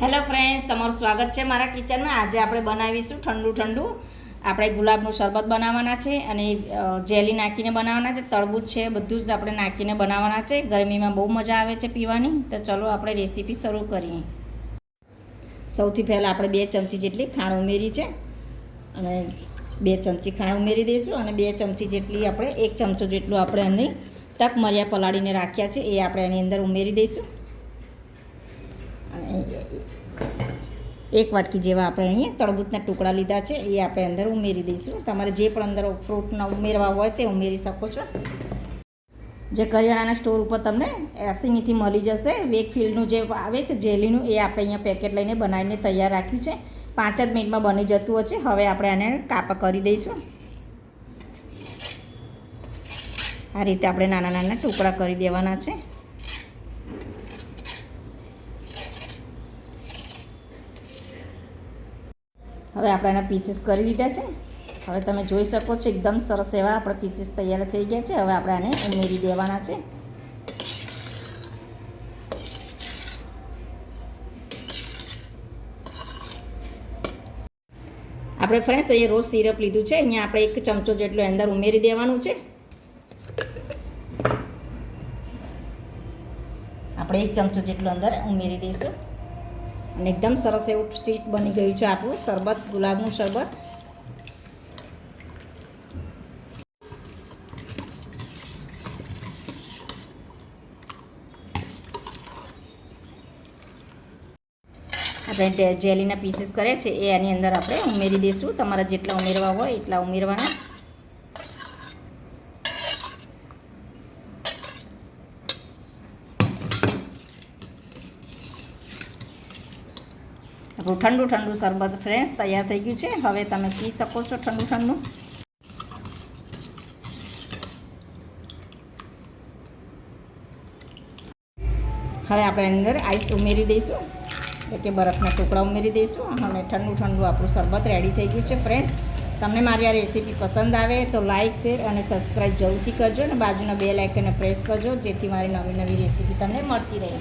Hello friends તમારું સ્વાગત છે મારા કિચનમાં આજે આપણે બનાવીશું ઠંડુ ઠંડુ. આપણે ગુલાબનું શરબત બનાવવાના છે અને જેલી નાખીને બનાવવાના છે, તરબૂચ છે, બધું જ આપણે નાખીને બનાવવાના છે. ગરમીમાં બહુ મજા આવે છે પીવાની. તો ચલો આપણે રેસીપી શરૂ કરીએ. સૌથી પહેલાં આપણે બે ચમચી જેટલી ખાંડ ઉમેરી છે. અને બે ચમચી ખાંડ ઉમેરી દઈશું અને બે ચમચી જેટલી આપણે, એક ચમચો જેટલું આપણે એની તક મર્યા પલાળીને રાખ્યા છે. એ આપણે એની અંદર ઉમેરી દઈશું. એક વાટકી જેવા આપણે અહીંયા તરબૂચના ટુકડા લીધા છે, એ આપણે અંદર ઉમેરી દઈશું. તમારે જે પણ અંદર ફ્રૂટના ઉમેરવા હોય તે ઉમેરી શકો છો. જે કરિયાણાના સ્ટોર ઉપર તમને એસીનીથી મળી જશે. વેકફિલ્ડનું જે આવે છે, જેલીનું, એ આપણે અહીંયા પેકેટ લઈને બનાવીને તૈયાર રાખ્યું છે. પાંચ જ મિનિટમાં બની જતું હોય છે. હવે આપણે આને કાપા કરી દઈશું. આ રીતે આપણે નાના નાના ટુકડા કરી દેવાના છે. હવે આપણે એના પીસીસ કરી દીધા છે. હવે તમે જોઈ શકો છો એકદમ સરસ એવા આપણે પીસીસ તૈયાર થઈ ગયા છે. હવે આપણે આને ઉમેરી દેવાના છે. આપણે ફ્રેન્ડ્સ અહીંયા રોઝ સિરપ લીધું છે. અહીંયા આપણે એક ચમચો જેટલો અંદર ઉમેરી દેવાનું છે. આપણે એક ચમચો જેટલો અંદર ઉમેરી દઈશું. અને એકદમ સરસ એવું સ્વીટ બની ગયું છે આપણું શરબત, ગુલાબનું શરબત. આપણે જેલીના પીસીસ કરે છે, એ આની અંદર આપણે ઉમેરી દઈશું. તમારા જેટલા ઉમેરવા હોય એટલા ઉમેરવાના. આપણું ઠંડુ ઠંડુ શરબત ફ્રેશ તૈયાર થઈ ગયું છે. હવે તમે પી શકો છો ઠંડુ ઠંડુ. હવે આપણે અંદર આઈસ ઉમેરી દઈશું. એટલે કે બરફના ટુકડા ઉમેરી દઈશું. અને ઠંડુ ઠંડુ આપણું શરબત રેડી થઈ ગયું છે ફ્રેશ તમને મારી આ રેસીપી પસંદ આવે તો લાઇક શેર અને સબસ્ક્રાઈબ જરૂરથી કરજો. અને બાજુના બે લાઇકને પ્રેસ કરજો, જેથી મારી નવી નવી રેસીપી તમને મળતી રહે.